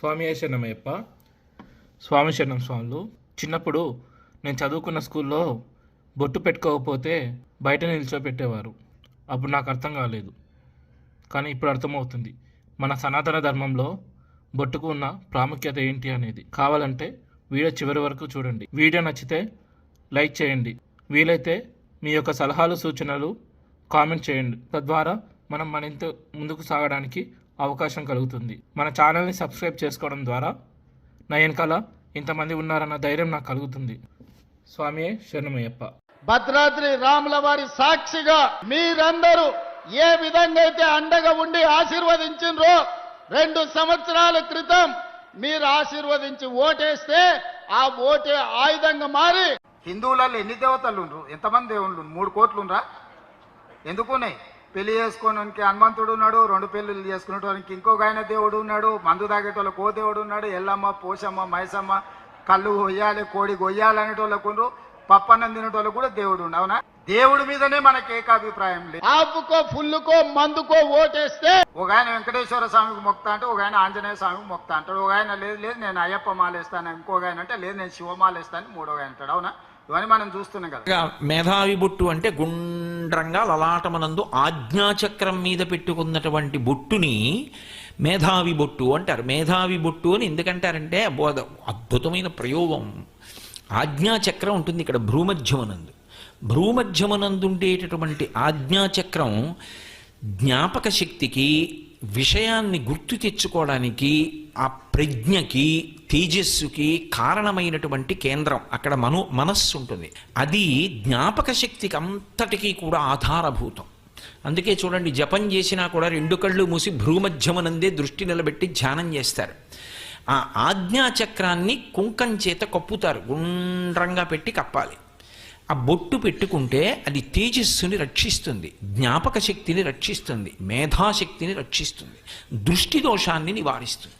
స్వామి శరణమయ్యప్ప స్వామి శరణం స్వాములు. చిన్నప్పుడు నేను చదువుకున్న స్కూల్లో బొట్టు పెట్టుకోకపోతే బయట నిల్చోపెట్టేవారు. అప్పుడు నాకు అర్థం కాలేదు. కానీ ఇప్పుడు అర్థమవుతుంది. మన సనాతన ధర్మంలో బొట్టుకు ఉన్న ప్రాముఖ్యత ఏంటి అనేది. కావాలంటే వీడియో చివరి వరకు చూడండి. వీడియో నచ్చితే లైక్ చేయండి. వీలైతే మీ యొక్క సలహాలు సూచనలు కామెంట్ చేయండి. తద్వారా మనం మరింత ముందుకు సాగడానికి అవకాశం కలుగుతుంది. మన ఛానల్ని సబ్స్క్రైబ్ చేసుకోవడం ద్వారా నా వెనకాల ఇంతమంది ఉన్నారన్న ధైర్యం నాకు కలుగుతుంది. స్వామియే శరణమయ్యప్ప. భద్రాద్రి రాముల వారి సాక్షిగా మీరందరూ ఏ విధంగా అయితే అండగా ఉండి ఆశీర్వదించిండ్రో రెండు సంవత్సరాల క్రితం మీరు ఆశీర్వదించి ఓటేస్తే ఆ ఓటే ఆయుధంగా మారి హిందువులలో ఎన్ని దేవతలు ఉండ్రు? ఎంతమంది దేవుళ్ళు మూడు కోట్లు ఉండ్రా? ఎందుకున్నాయి పెళ్ళి చేసుకోవడానికి హనుమంతుడు ఉన్నాడు రెండు పెళ్ళిళ్ళు చేసుకునేటానికి ఇంకొక ఆయన దేవుడు ఉన్నాడు మందు తాగేటోళ్ళకి ఓ దేవుడు ఉన్నాడు ఎల్లమ్మ పోషమ్మ మైసమ్మ కళ్ళు కొయ్యాలి కోడి కొయ్యాలి అనేటోళ్ళకు పప్పన్నం తినేటోళ్ళకు కూడా దేవుడు ఉండు అవునా? దేవుడి మీదనే మనకి ఏకాభిప్రాయం లేదు. ఆపుకో ఫుల్లుకో మందుకో ఓటేస్తే ఒక ఆయన వెంకటేశ్వర స్వామికి మొక్తా అంటే ఒక ఆయన ఆంజనేయ స్వామికి మొక్తా అంటాడు ఒక ఆయన లేదు లేదు నేను అయ్యప్ప మాలేస్తాను ఇంకొక ఆయన అంటే లేదు నేను శివమాలేస్తాను మూడో ఆయన అంటాడు అవునా? ఇవన్నీ మనం చూస్తున్నాం కదా. మేధావి బొట్టు అంటే గుండ్రంగా లలాటమనందు ఆజ్ఞాచక్రం మీద పెట్టుకున్నటువంటి బొట్టుని మేధావి బొట్టు అంటారు. మేధావి బొట్టు అని ఎందుకంటారంటే అబ్బో, అద్భుతమైన ప్రయోగం. ఆజ్ఞాచక్రం ఉంటుంది ఇక్కడ భ్రూమధ్యమనందు. భ్రూమధ్యమనందు ఉండేటటువంటి ఆజ్ఞాచక్రం జ్ఞాపక శక్తికి విషయాన్ని గుర్తు తెచ్చుకోవడానికి ఆ ప్రజ్ఞకి తేజస్సుకి కారణమైనటువంటి కేంద్రం. అక్కడ మను మనస్సు ఉంటుంది. అది జ్ఞాపక శక్తికి అంతటికీ కూడా ఆధారభూతం. అందుకే చూడండి జపం చేసినా కూడా రెండు కళ్ళు మూసి భ్రూమధ్యమనందే దృష్టి నిలబెట్టి ధ్యానం చేస్తారు. ఆ ఆజ్ఞాచక్రాన్ని కుంకం చేత కప్పుతారు. గుండ్రంగా పెట్టి కప్పాలి. ఆ బొట్టు పెట్టుకుంటే అది తేజస్సుని రక్షిస్తుంది జ్ఞాపక శక్తిని రక్షిస్తుంది మేధాశక్తిని రక్షిస్తుంది దృష్టి దోషాన్ని నివారిస్తుంది.